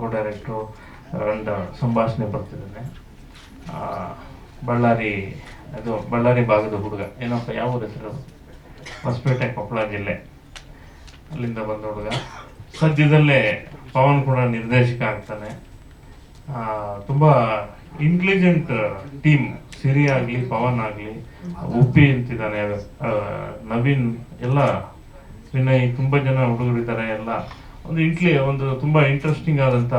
ಕೋ ಡೈರೆಕ್ಟ್ರು and ಸಂಭಾಷಣೆ ಬರ್ತಿದ್ದಾನೆ. ಬಳ್ಳಾರಿ, ಅದು ಬಳ್ಳಾರಿ ಭಾಗದ ಹುಡುಗ. ಏನಪ್ಪ, ಯಾವ ಹೆಸರು? ಹೊಸಪೇಟೆ, ಕೊಪ್ಪಳ ಜಿಲ್ಲೆ. ಅಲ್ಲಿಂದ ಬಂದ ಹುಡುಗ. ಸದ್ಯದಲ್ಲೇ ಪವನ್ ಕೂಡ ನಿರ್ದೇಶಕ ಆಗ್ತಾನೆ. ತುಂಬಾ ಇಂಟೆಲಿಜೆಂಟ್ ಟೀಮ್ ಸಿರಿ ಆಗಲಿ, ಪವನ್ ಆಗಲಿ, ಉಪ್ಪಿ ಅಂತಿದ್ದಾನೆ. ನವೀನ್, ಎಲ್ಲ, ವಿನಯ್, ತುಂಬ ಜನ ಹುಡುಗರಿದ್ದಾರೆ, ಎಲ್ಲ. ಒಂದು ಇಂಟ್ಲಿ ಒಂದು ತುಂಬಾ ಇಂಟ್ರೆಸ್ಟಿಂಗ್ ಆದಂತ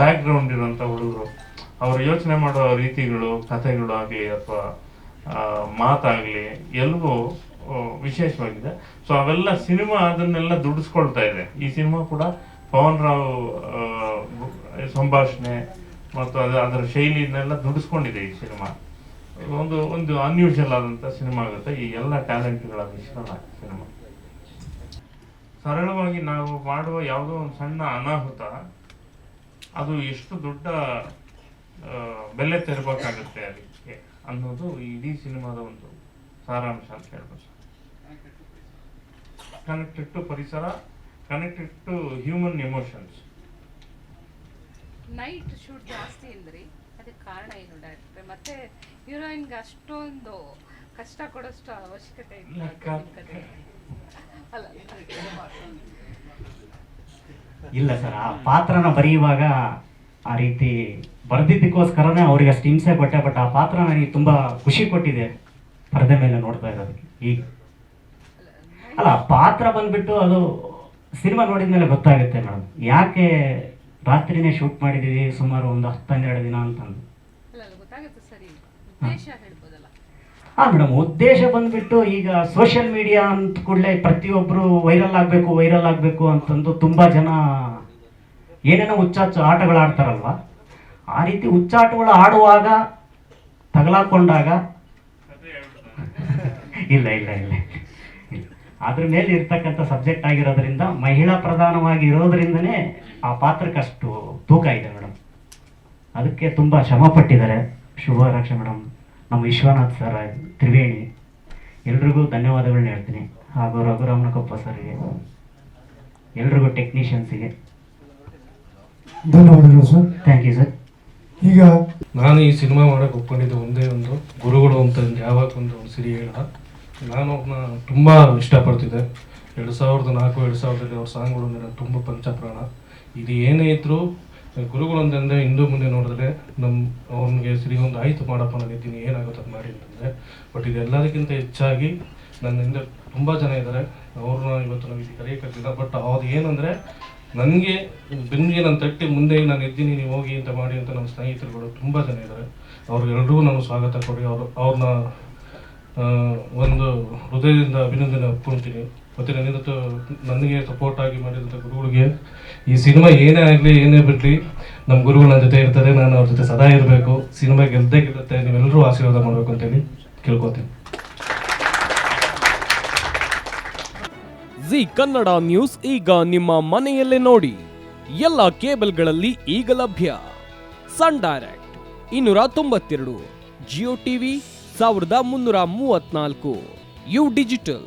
ಬ್ಯಾಕ್ ಗ್ರೌಂಡ್ ಇರುವಂಥ ಹುಡುಗರು. ಅವರು ಯೋಚನೆ ಮಾಡೋ ರೀತಿಗಳು, ಕಥೆಗಳು ಆಗಲಿ ಅಥವಾ ಮಾತಾಗಲಿ ಎಲ್ಲವೂ ವಿಶೇಷವಾಗಿದೆ. ಸೊ ಅವೆಲ್ಲ ಸಿನಿಮಾ ಅದನ್ನೆಲ್ಲ ದುಡಿಸ್ಕೊಳ್ತಾ ಇದೆ. ಈ ಸಿನಿಮಾ ಕೂಡ ಪವನ್ ರಾವ್ ಸಂಭಾಷಣೆ ಮತ್ತು ಅದು, ಅದರ ಶೈಲಿನೆಲ್ಲ ದುಡಿಸ್ಕೊಂಡಿದೆ ಈ ಸಿನಿಮಾ. ಒಂದು ಒಂದು ಅನ್ಯೂಷಲ್ ಆದಂಥ ಸಿನಿಮಾ ಆಗುತ್ತೆ. ಈ ಎಲ್ಲ ಟ್ಯಾಲೆಂಟ್ಗಳ ಮಿಶ್ರಣ ಸಿನಿಮಾ. ಸರಳವಾಗಿ ನಾವು ಮಾಡುವ ಯಾವುದೋ ಒಂದು ಸಣ್ಣ ಅನಾಹುತ ಅದು ಎಷ್ಟು ದೊಡ್ಡ ಬೆಲೆ ತೆರಬೇಕಾಗುತ್ತೆ ಅದಕ್ಕೆ ಅನ್ನೋದು ಇಡೀ ಸಿನಿಮಾದ ಒಂದು ಸಾರಾಂಶ ಅಂತ ಹೇಳ್ಬೋದು. ಕನೆಕ್ಟೆಡ್ ಟು ಪರಿಸರ connected to human emotions night shoot ಜಾಸ್ತಿ ಅಂದ್ರಿ ಅದಕ್ಕೆ ಕಾರಣ ಏನು ಡೈರೆಕ್ಟ್ರೆ ಮತ್ತೆ ಹೀರೋಯಿನ್ಗೆ ಅಷ್ಟೊಂದು ಕಷ್ಟ ಕೊಡೋಷ್ಟು ಅವಶ್ಯಕತೆ ಇಲ್ಲ ಅಲ್ಲ ಇಲ್ಲ ಸರ್ ಆ ಪಾತ್ರನ ಬರೆಯುವಾಗ ಆ ರೀತಿ ಬರೆದಿದ್ದಕ್ಕೋಸ್ಕರನೇ ಅವ್ರಿಗೆ ಅಷ್ಟು ಹಿಂಸೆ ಕೊಟ್ಟೆ ಬಟ್ ಆ ಪಾತ್ರ ನನಗೆ ತುಂಬಾ ಖುಷಿ ಕೊಟ್ಟಿದೆ ಪರದೆ ಮೇಲೆ ನೋಡ್ತಾ ಇರೋದಕ್ಕೆ. ಈಗ ಅಲ್ಲ ಪಾತ್ರ ಬಂದ್ಬಿಟ್ಟು ಅದು ಸಿನಿಮಾ ನೋಡಿದ ಮೇಲೆ ಗೊತ್ತಾಗುತ್ತೆ ಮೇಡಮ್. ಯಾಕೆ ರಾತ್ರಿನೇ ಶೂಟ್ ಮಾಡಿದೀವಿ ಸುಮಾರು ಒಂದು ಹತ್ತು ಹನ್ನೆರಡು ದಿನ ಅಂತಂದು? ಹಾ ಮೇಡಮ್, ಉದ್ದೇಶ ಬಂದ್ಬಿಟ್ಟು ಈಗ ಸೋಷಿಯಲ್ ಮೀಡಿಯಾ ಅಂತ ಕೂಡಲೇ ಪ್ರತಿಯೊಬ್ಬರು ವೈರಲ್ ಆಗಬೇಕು ವೈರಲ್ ಆಗಬೇಕು ಅಂತಂದು ತುಂಬ ಜನ ಏನೇನೋ ಹುಚ್ಚಾಚು ಆಟಗಳು ಆಡ್ತಾರಲ್ವ ಆ ರೀತಿ ಹುಚ್ಚಾಟಗಳು ಆಡುವಾಗ ತಗಲಾಕೊಂಡಾಗ ಇಲ್ಲ ಇಲ್ಲ ಇಲ್ಲ ಅದ್ರ ಮೇಲೆ ಇರ್ತಕ್ಕಂಥ ಸಬ್ಜೆಕ್ಟ್ ಆಗಿರೋದ್ರಿಂದ ಮಹಿಳಾ ಪ್ರಧಾನವಾಗಿ ಇರೋದ್ರಿಂದನೇ ಆ ಪಾತ್ರಕ್ಕೆ ಅಷ್ಟು ತೂಕ ಇದೆ ಮೇಡಮ್. ಅದಕ್ಕೆ ತುಂಬ ಶ್ರಮ ಪಟ್ಟಿದ್ದಾರೆ ಶುಭರಾಕ್ಷ ಮೇಡಮ್. ನಮ್ಮ ವಿಶ್ವನಾಥ್ ಸರ್ ತ್ರಿವೇಣಿ ಎಲ್ರಿಗೂ ಧನ್ಯವಾದಗಳನ್ನ ಹೇಳ್ತೀನಿ. ಹಾಗೂ ರಘುರಾಮನಕೊಪ್ಪ ಸರ್ಗೆ ಎಲ್ರಿಗೂ ಟೆಕ್ನಿಷಿಯನ್ಸಿಗೆ. ಧನ್ಯವಾದಗಳು ಸರ್. ಥ್ಯಾಂಕ್ ಯು ಸರ್ ಈಗ ನಾನು ಈ ಸಿನಿಮಾ ಮಾಡಕ್ಕೆ ಒಪ್ಕೊಂಡಿದ್ದು ಒಂದೇ ಒಂದು ಗುರುಗಳು ಅಂತ ಒಂದು ಯಾವಾಗ ಒಂದು ಸಿರಿ ಹೇಳ ನಾನು ಅವ್ರನ್ನ ತುಂಬ ಇಷ್ಟಪಡ್ತಿದ್ದೆ. ಎರಡು ಸಾವಿರದ ನಾಲ್ಕು ಎರಡು ಸಾವಿರದಲ್ಲಿ ಅವ್ರ ಸಾಂಗ್ಗಳು ಅಂದರೆ ತುಂಬ ಪಂಚಪ್ರಾಣ. ಇದು ಏನೇ ಇದ್ದರೂ ಗುರುಗಳು ಅಂತಂದರೆ ಹಿಂದೂ ಮುಂದೆ ನೋಡಿದ್ರೆ ನಮ್ಮ ಅವ್ನಿಗೆ ಸರಿ ಒಂದು ಆಯಿತು ಮಾಡಪ್ಪ, ನಾನು ಏನಾಗುತ್ತೆ ಮಾಡಿ ಅಂತಂದರೆ ಬಟ್ ಇದೆಲ್ಲದಕ್ಕಿಂತ ಹೆಚ್ಚಾಗಿ ನನ್ನ ಹಿಂದೆ ತುಂಬ ಜನ ಇದ್ದಾರೆ. ಅವ್ರನ್ನ ಇವತ್ತು ನಾವು ಇಲ್ಲಿ ಬಟ್ ಅವ್ರು ಏನಂದರೆ, ನನಗೆ ಬೆನ್ನಿಗೆ ನಾನು ತಟ್ಟಿ ಮುಂದೆ ನಾನು ಇದ್ದೀನಿ, ನೀವು ಹೋಗಿ ಅಂತ ಮಾಡಿ ಅಂತ ನಮ್ಮ ಸ್ನೇಹಿತರುಗಳು ತುಂಬ ಜನ ಇದ್ದಾರೆ. ಅವ್ರಿಗೆಲ್ಲರಿಗೂ ನಾನು ಸ್ವಾಗತ ಕೊಡಿ. ಅವರು ಅವ್ರನ್ನ ಒಂದು ಹೃದಯದಿಂದ ಅಭಿನಂದನೆ ಒಪ್ಕೊಳ್ತೀನಿ ಮತ್ತು ನನ್ನಿಂದ ನನಗೆ ಸಪೋರ್ಟ್ ಆಗಿ ಮಾಡಿದಂಥ ಗುರುಗಳಿಗೆ, ಈ ಸಿನಿಮಾ ಏನೇ ಆಗಲಿ, ಏನೇ ಬಿಡಲಿ ನಮ್ಮ ಗುರುಗಳು ಜೊತೆ ಇರ್ತಾರೆ, ನಾನು ಅವ್ರ ಜೊತೆ ಸದಾ ಇರಬೇಕು. ಸಿನಿಮಾ ಗೆಲ್ಲದೇ ಗೆಲ್ಲುತ್ತೆ ನೀವೆಲ್ಲರೂ ಆಶೀರ್ವಾದ ಮಾಡಬೇಕು ಅಂತೇಳಿ ಕೇಳ್ಕೊತೀನಿ. ಜಿ ಕನ್ನಡ ನ್ಯೂಸ್ ಈಗ ನಿಮ್ಮ ಮನೆಯಲ್ಲೇ ನೋಡಿ. ಎಲ್ಲ ಕೇಬಲ್ಗಳಲ್ಲಿ ಈಗ ಲಭ್ಯ. ಸನ್ ಡೈರೆಕ್ಟ್ ಇನ್ನೂರ ತೊಂಬತ್ತೆರಡು, ಜಿಯೋ ಟಿವಿ ಸಾವಿರದ ಮುನ್ನೂರ ಮೂವತ್ನಾಲ್ಕು, ಯು ಡಿಜಿಟಲ್.